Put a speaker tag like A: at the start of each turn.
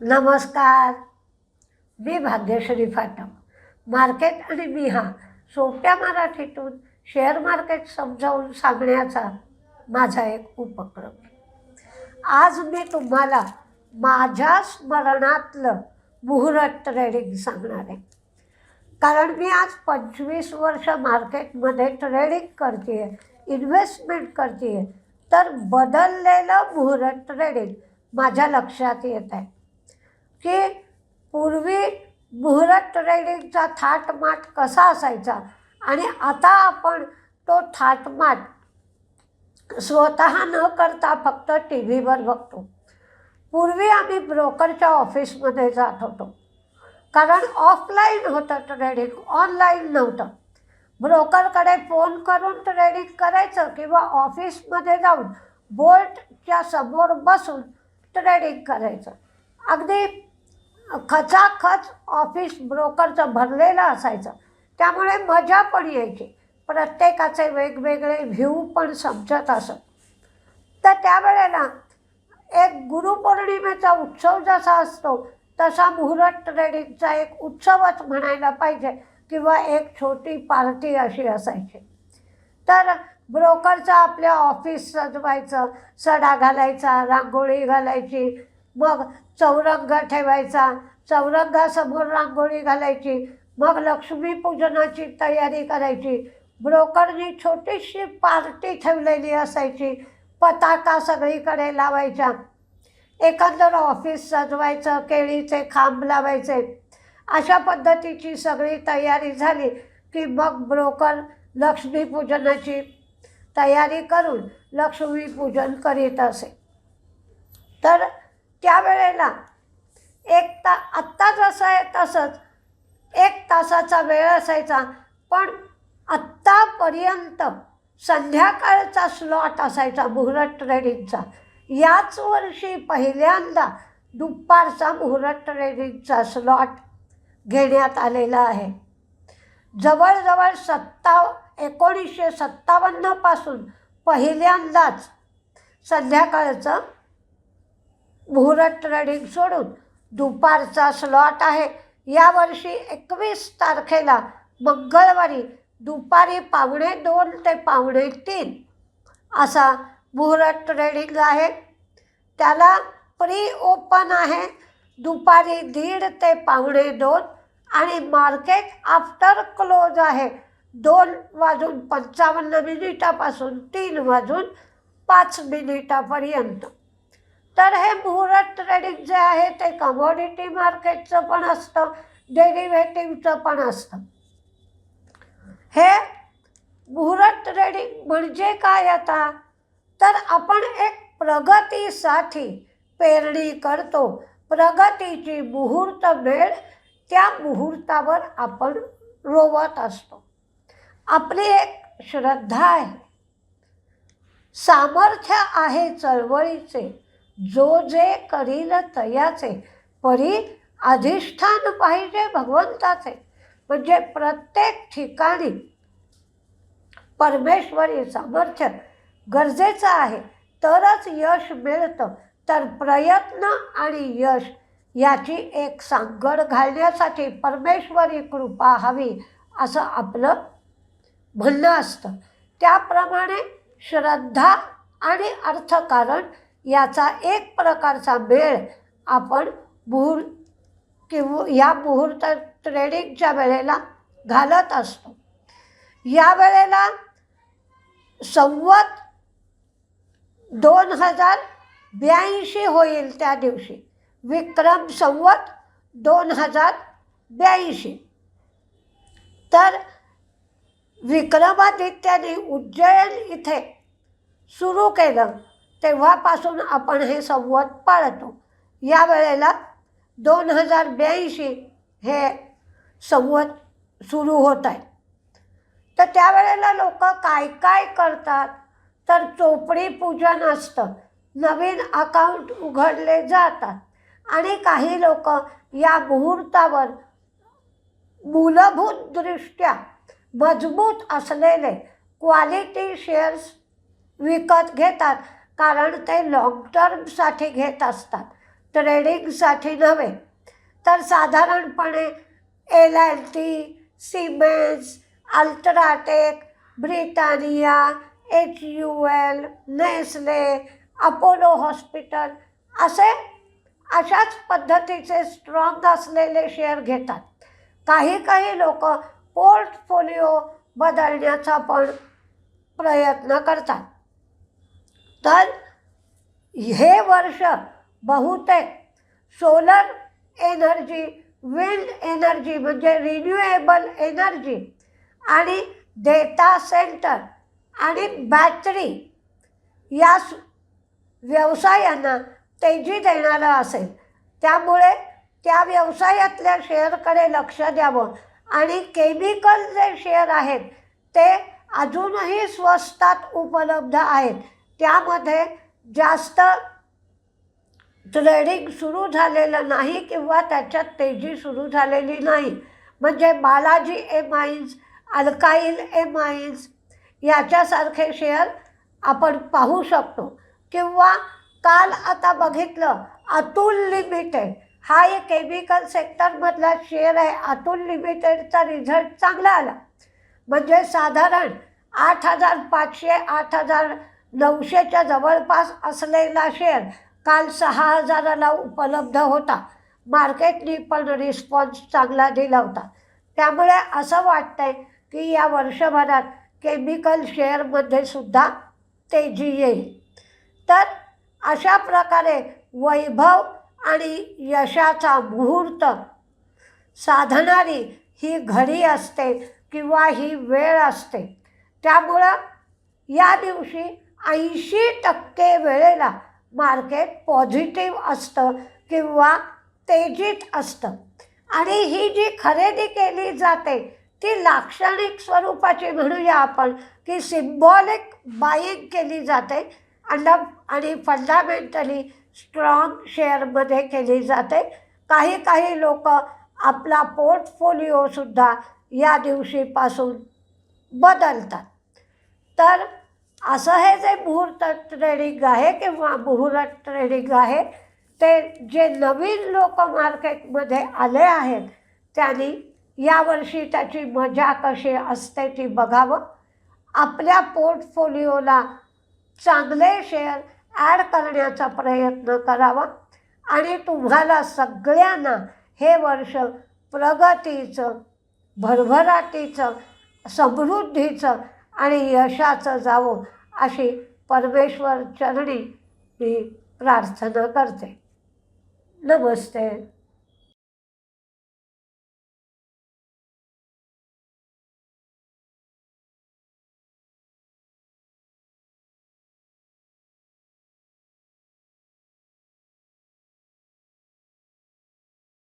A: नमस्कार. मी भाग्यश्री फाटम मार्केट आणि मी हा सोप्या मराठीतून शेअर मार्केट समजावून सांगण्याचा माझा एक उपक्रम. आज मी तुम्हाला माझ्या स्मरणातलं मुहूर्त ट्रेडिंग सांगणार आहे. कारण मी आज पंचवीस वर्ष मार्केटमध्ये ट्रेडिंग करते आहे इन्व्हेस्टमेंट करते आहे तर बदललेलं मुहूर्त ट्रेडिंग माझ्या लक्षात येत आहे. की पूर्वी मुहूर्त ट्रेडिंगचा थाटमाट कसा असायचा? आणि आता आपण तो थाटमाट स्वतः न करता फक्त टी व्हीवर बघतो. पूर्वी आम्ही ब्रोकरच्या ऑफिसमध्ये जात होतो. कारण ऑफलाईन होतं ट्रेडिंग ऑनलाईन नव्हतं. ब्रोकरकडे फोन करून ट्रेडिंग करायचं किंवा ऑफिसमध्ये जाऊन बोर्डच्या समोर बसून ट्रेडिंग करायचं. अगदी खचाखच ऑफिस ब्रोकरचं भरलेलं असायचं. त्यामुळे मजा पण यायची. प्रत्येकाचे वेगवेगळे व्ह्यू पण समजत असत. तर त्यावेळेला एक गुरुपौर्णिमेचा उत्सव जसा असतो तसा मुहूर्त ट्रेडिंगचा एक उत्सवच म्हणायला पाहिजे किंवा एक छोटी पार्टी अशी असायची. तर ब्रोकरचं आपल्या ऑफिस सजवायचं सडा घालायचा रांगोळी घालायची. मग चौरंग ठेवायचा. चौरंगासमोर रांगोळी घालायची. मग लक्ष्मीपूजनाची तयारी करायची. ब्रोकरनी छोटीशी पार्टी ठेवलेली असायची. पताका सगळीकडे लावायच्या. एकंदर ऑफिस सजवायचं केळीचे खांब लावायचे. अशा पद्धतीची सगळी तयारी झाली की मग ब्रोकर लक्ष्मीपूजनाची तयारी करून लक्ष्मीपूजन करीत असे. तर त्यावेळेला एक ता आत्ता जसं आहे तसंच. एक तासाचा वेळ असायचा पण आत्तापर्यंत संध्याकाळचा स्लॉट असायचा मुहूर्त ट्रेडिंगचा याच वर्षी पहिल्यांदा दुपारचा मुहूर्त ट्रेडिंगचा स्लॉट घेण्यात आलेला आहे. जवळजवळ सत्ता एकोणीसशे सत्तावन्नपासून पहिल्यांदाच संध्याकाळचं मुहूर्त ट्रेडिंग सोडून दुपारचा स्लॉट आहे. यावर्षी एकवीस तारखेला मंगळवारी दुपारी पावणे दोन ते पावणे तीन असा मुहूर्त ट्रेडिंग आहे. त्याला प्री ओपन आहे. दुपारी दीड ते पावणे दोन आणि मार्केट आफ्टर क्लोज आहे. दोन वाजून पंचावन्न मिनिटापासून तीन वाजून पाच मिनिटापर्यंत तर हे मुहूर्त ट्रेडिंग जे आहे ते कमोडिटी मार्केटचं पण असतं डेरिव्हेटिव्हचं पण असतं. हे मुहूर्त ट्रेडिंग म्हणजे काय आता? तर आपण एक प्रगतीसाठी पेरणी करतो. प्रगतीची मुहूर्त वेळ त्या मुहूर्तावर आपण रोवत असतो. आपली एक श्रद्धा आहे. सामर्थ्य आहे चळवळीचे. जो जे करील तयाचे परी अधिष्ठान पाहिजे भगवंताचे. म्हणजे प्रत्येक ठिकाणी परमेश्वरी सामर्थ्य गरजेचं आहे. तरच यश मिळतं. तर प्रयत्न आणि यश याची एक सांगड घालण्यासाठी परमेश्वरी कृपा हवी असं आपलं म्हणणं असतं. त्याप्रमाणे श्रद्धा आणि अर्थकारण याचा एक प्रकारचा मेळ आपण मुहूर्त किंवा या मुहूर्त ट्रेडिंगच्या वेळेला घालत असतो. या वेळेला संवत दोन हजार ब्याऐंशी होईल त्या दिवशी. विक्रम संवत दोन हजार ब्याऐंशी. तर विक्रमादित्याने उज्जैन इथे सुरू केलं. तेव्हापासून आपण हे संवत पाळतो. या वेळेला दोन हजार ब्याऐंशी हे संवत सुरू होत आहे. तर त्यावेळेला लोक काय काय करतात? तर चोपडी पूजन असतं. नवीन अकाउंट उघडले जातात. आणि काही लोक या मुहूर्तावर मूलभूतदृष्ट्या मजबूत असलेले क्वालिटी शेअर्स विकत घेतात. कारण ते लॉंग टर्मसाठी घेत असतात. ट्रेडिंगसाठी नव्हे. तर साधारणपणे L L T Siemens UltraTech Britannia H U L Nestle Apollo hospital असे अशाच पद्धतीचे स्ट्रॉंग असलेले शेअर घेतात. काही काही लोक पोर्टफोलिओ बदलण्याचा पण प्रयत्न करतात. तर हे वर्ष बहुतेक सोलर एनर्जी विंड एनर्जी म्हणजे रिन्युएबल एनर्जी आणि डेटा सेंटर आणि बॅटरी या व्यवसायांना तेजी देणारं असेल. त्यामुळे त्या व्यवसायातल्या शेअरकडे लक्ष द्यावं आणि केमिकल जे शेअर आहेत ते अजूनही स्वस्तात उपलब्ध आहेत. त्यामध्ये जास्त ट्रेडिंग सुरू झालेलं नाही किंवा त्याच्यात तेजी सुरू झालेली नाही. म्हणजे बालाजी एमाइन्स अल्काईल एमाइन्स याच्यासारखे शेअर आपण पाहू शकतो. किंवा काल आता बघितलं अतुल लिमिटेड हा एक केमिकल सेक्टरमधला शेअर आहे. अतुल लिमिटेडचा रिझल्ट चांगला आला. म्हणजे साधारण आठ हजार पाचशे आठ हजार नऊशेच्या जवळपास असलेला शेअर काल सहा हजाराला उपलब्ध होता. मार्केटनी पण रिस्पॉन्स चांगला दिला होता. त्यामुळे असं वाटतंय की या वर्षभरात केमिकल शेअरमध्ये सुद्धा तेजी येईल. तर अशा प्रकारे वैभव आणि यशाचा मुहूर्त साधणारी ही घडी असते किंवा ही वेळ असते. त्यामुळं या दिवशी ऐंशी टक्के वेळेला मार्केट पॉझिटिव्ह असतं किंवा तेजीत असतं. आणि ही जी खरेदी केली जाते ती लाक्षणिक स्वरूपाची म्हणूया आपण की सिम्बॉलिक बाईंग केली जाते. अंड आणि फंडामेंटली स्ट्रॉंग शेअरमध्ये केली जाते. काही काही लोक आपला पोर्टफोलिओसुद्धा या दिवशीपासून बदलतात. तर असं हे जे मुहूर्त ट्रेडिंग आहे किंवा मुहूर्त ट्रेडिंग आहे ते जे नवीन लोक मार्केटमध्ये आले आहेत त्यांनी यावर्षी त्याची मजा कशी असते ती बघावं. आपल्या पोर्टफोलिओला चांगले शेअर ॲड करण्याचा प्रयत्न करावा. आणि तुम्हाला सगळ्यांना हे वर्ष प्रगतीचं भरभराटीचं समृद्धीचं आणि यशाचं जावं अशी परमेश्वर चरणी मी प्रार्थना करते. नमस्ते.